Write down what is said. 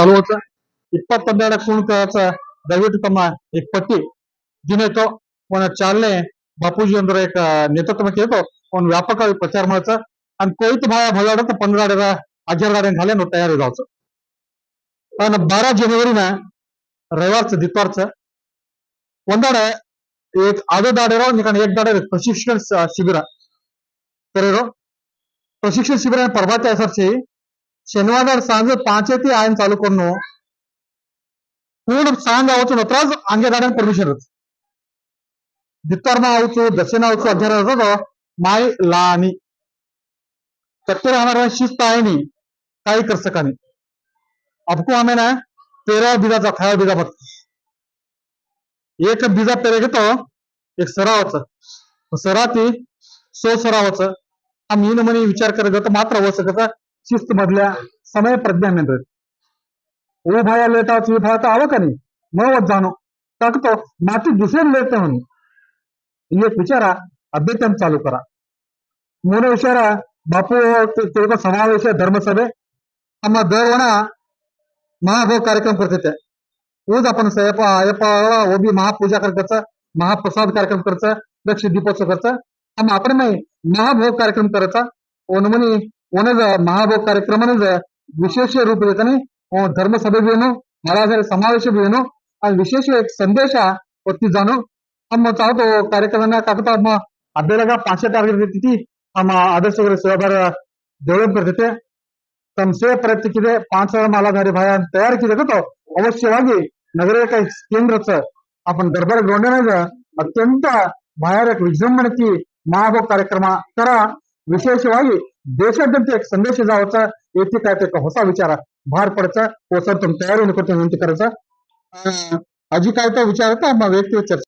ಅರವತ್ತು ಇಪ್ಪತ್ತನ್ನೆರಡು ಕಿಲೋಮೀಟರ್ ದಯವಿಟ್ಟು ತಮ್ಮ ಈ जिने ದಿನಕ್ಕೂ ಒಂದು ಚಾಲನೆ ಬಾಪೂಜಿ ಅಂದ್ರ एक ನೇತೃತ್ವಕ್ಕೆ येतो ಒಂದು व्यापक प्रचार मारायचा आणि कोळीत भाया भगाडत पंधराड्याला अजर गाड्या घाल्यानं तयार जायचं पण बारा जानेवारीना रविवारचं दितवारचं ಒಂದಾಡ एक आधं दाडेराव निकाण एक दाडे प्रशिक्षण शिबिर. तर प्रशिक्षण शिबिराने परवा శనివారం సాయంత్రం పాంచేతి ఆయన चालू పూర్ణ సాయం కావచ్చు నత్రాజ్ అంగే పర్మిషన్ ఇస్తుంది దిత్తర్మ అవచ్చు దక్షిణ అవచ్చు అధ్యయనం माय लानी तत्पर हमारे शिस्त आए नहीं काय कर सका नहीं आपको हमें ना तेरह बीघा अठारह बीघा मत एक बीघा पेरे तो एक सरा होता सरा ती सो सरा विचार करत मात्र होऊ शकत शिस्त मधल्या समय प्रज्ञा मेंद्र ओ भाया लेट आवकाने भाया जाणो. टाकतो. माती दुसरे लेट म्हणून एक विचारा. अभ्यर्थन चालू करा. मोन विचारा बापू तुमचा समावेश आहे धर्मसभे आम्हा दरवणा महाभोग कार्यक्रम करते रोज आपण सयपा अयपा ओबी महापूजा करायचं महाप्रसाद कार्यक्रम करायचं लक्ष दीपोत्सव करायचा आम्ही आपण नाही. महाभोग कार्यक्रम करायचा ओनमनी ಒಣಗ ಮಹಾಭೋಗ ಕಾರ್ಯಕ್ರಮದ ವಿಶೇಷ ರೂಪ ಇರ್ತಾನೆ ಧರ್ಮ ಸಭೆಗೇನು ಮಹಾರಾಜರ ಸಮಾವೇಶವೇನು ಆ ವಿಶೇಷ ಸಂದೇಶ ಒತ್ತಿದ್ದಾನು ನಮ್ಮ ತಾವು ಕಾರ್ಯಕ್ರಮನ ಕಾಕತಾ ಅಬ್ಬೇಲಾಗ ಪಾಶ್ಚಾತ್ಯ ನಮ್ಮ ಆದರ್ಶಗಳ ಸೇವಾರ ಡೆವಲಪ್ ಬರ್ತೈತೆ ತಮ್ಮ ಸೇವೆ ಪ್ರಯತ್ನಕ್ಕಿದೆ ಪಾಂಚ್ ಸಾವಿರ ಮಾಲಾಧಾರಿ ಭಯ ತಯಾರಿಕಿದೆ ಅವಶ್ಯವಾಗಿ ನಗರೇಕ ಕೇಂದ್ರ आपण दरबार ग्राउंड अत्यंत भयानक विजृंभणकी महाभोग कार्यक्रम ತರ ವಿಶೇಷವಾಗಿ देशात एक संदेश जावायचा येथे काय ते होता विचारा. भार पडचा पोसर तुम्ही तयारी करतो विनंती करायचा. अजून काय होता विचार होता मग व्यक्ती चर्चा.